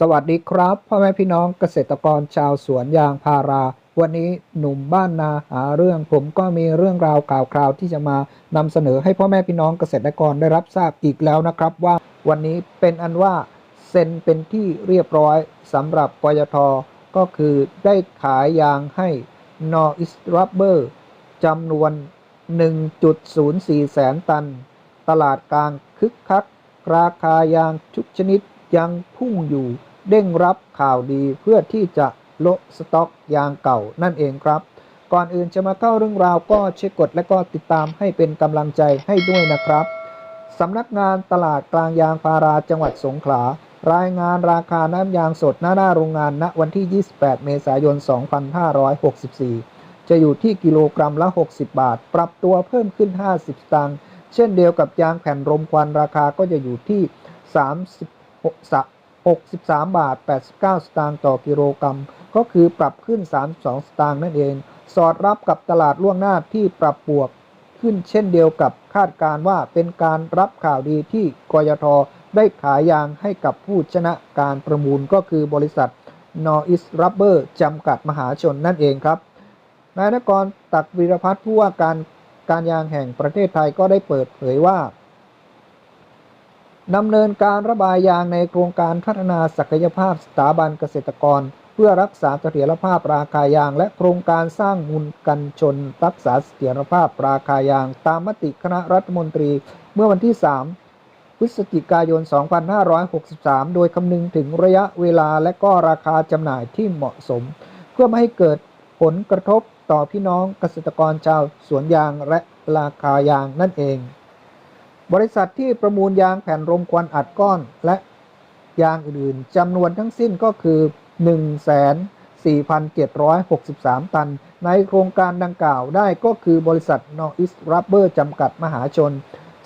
สวัสดีครับพ่อแม่พี่น้องเกษตรกรชาวสวนยางพารา วันนี้หนุ่มบ้านนาหาเรื่องผมก็มีเรื่องราวข่าวคราวที่จะมานำเสนอให้พ่อแม่พี่น้องเกษตรกรได้รับทราบอีกแล้วนะครับ ว่าวันนี้เป็นอันว่าเซ็นเป็นที่เรียบร้อยสำหรับปยทก็คือได้ขายยางให้ n o r i s Rubber จำนวน 1.04 แสนตัน ตลาดกลางคึกคัก ราคายางทุกชนิด ยังพุ่งอยู่เด้งรับข่าวดีเพื่อที่จะละสต็อกยางเก่านั่นเองครับ ก่อนอื่นจะมาเข้าเรื่องราวก็เช็คกดและก็ติดตามให้เป็นกำลังใจให้ด้วยนะครับสำนักงานตลาดกลางยางพาราจังหวัดสงขลา รายงานราคาน้ำยางสดหน้าหน้าโรงงานณวันที่ 28 เมษายน 2564 จะอยู่ที่กิโลกรัมละ 60 บาท ปรับตัวเพิ่มขึ้น 50สตางค์เช่นเดียวกับยางแผ่นรมควันราคาก็จะอยู่ที่36 63 บาท 89 สตางค์ต่อกิโลกรัม ก็คือปรับขึ้น 32 สตางค์นั่นเอง สอดรับกับตลาดล่วงหน้าที่ปรับบวกขึ้นเช่นเดียวกับคาดการณ์ว่าเป็นการรับข่าวดีที่กยทได้ขายยางให้กับผู้ชนะการประมูลก็คือบริษัท n o r i s Rubber จำกัดมหาชนนั่นเองครับนายนกรตักวีรพัฒน์ผู้ว่าการการยางแห่งประเทศไทยก็ได้เปิดเผยว่า ดำเนินการระบายยางในโครงการพัฒนาศักยภาพสถาบันเกษตรกร เพื่อรักษาเสถียรภาพราคายาง และโครงการสร้างมูลกันชน รักษาเสถียรภาพราคายาง ตามมติคณะรัฐมนตรี เมื่อวันที่ 3 พฤศจิกายน 2563 โดยคำนึงถึงระยะเวลาและก็ราคาจำหน่ายที่เหมาะสม เพื่อไม่ให้เกิดผลกระทบต่อพี่น้องเกษตรกรชาวสวนยางและราคายางนั่นเอง บริษัทที่ประมูลยางแผ่นรมควันอัดก้อนและยางอื่นๆจำนวนทั้งสิ้นก็คือ 1,4763 ตัน ในโครงการดังกล่าวได้ก็คือบริษัท n o r i s Rubber จำกัดมหาชน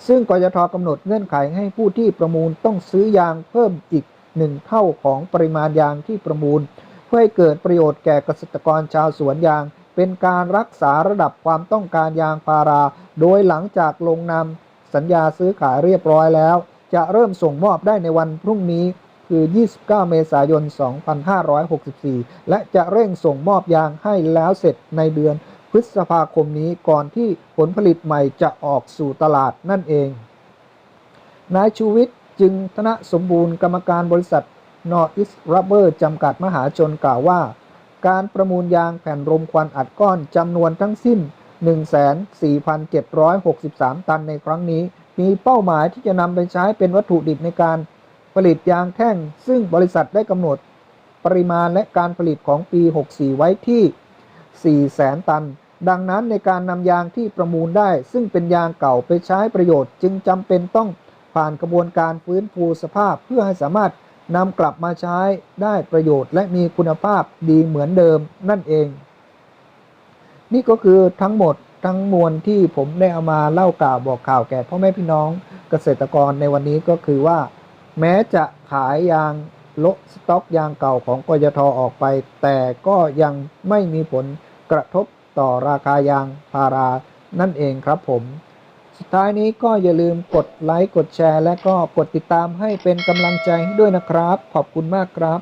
ซึ่งกยทกำหนดเงื่อนไขให้ผู้ที่ประมูลต้องซื้อยางเพิ่มอีกหนึ่งเท่าของปริมาณยางที่ประมูล เพื่อให้เกิดประโยชน์แก่เกษตรกรชาวสวนยาง เป็นการรักษาระดับความต้องการยางพารา โดยหลังจากลงนาม สัญญาซื้อขายเรียบร้อยแล้ว จะเริ่มส่งมอบได้ในวันพรุ่งนี้คือ 29 เมษายน 2564 และจะเร่งส่งมอบยางให้แล้วเสร็จในเดือนพฤษภาคมนี้ก่อนที่ผลผลิตใหม่จะออกสู่ตลาดนั่นเอง นายชูวิทย์จึงธนสมบูรณ์กรรมการบริษัท n o r i s Rubber จำกัดมหาชนกล่าวว่า การประมูลยางแผ่นรมควันอัดก้อนจำนวนทั้งสิ้น 14,763 ตันในครั้งนี้ มีเป้าหมายที่จะนำไปใช้เป็นวัตถุดิบในการผลิตยางแท่ง ซึ่งบริษัทได้กำหนดปริมาณและการผลิตของปี 64 ไว้ที่ 400,000 ตัน ดังนั้นในการนำยางที่ประมูลได้ ซึ่งเป็นยางเก่าไปใช้ประโยชน์ จึงจำเป็นต้องผ่านกระบวนการฟื้นฟูสภาพเพื่อให้สามารถนำกลับมาใช้ได้ประโยชน์และมีคุณภาพดีเหมือนเดิมนั่นเอง นี่ก็คือทั้งหมดทั้งมวลที่ผมได้เอามาเล่ากล่าวบอกข่าวแก่พ่อแม่พี่น้องเกษตรกรในวันนี้ก็คือว่า แม้จะขายยางลดสต็อกยางเก่าของกยทออกไป แต่ก็ยังไม่มีผลกระทบต่อราคายางพารานั่นเองครับผม สุดท้ายนี้ก็อย่าลืมกดไลค์กดแชร์ และก็กดติดตามให้เป็นกำลังใจให้ด้วยนะครับ ขอบคุณมากครับ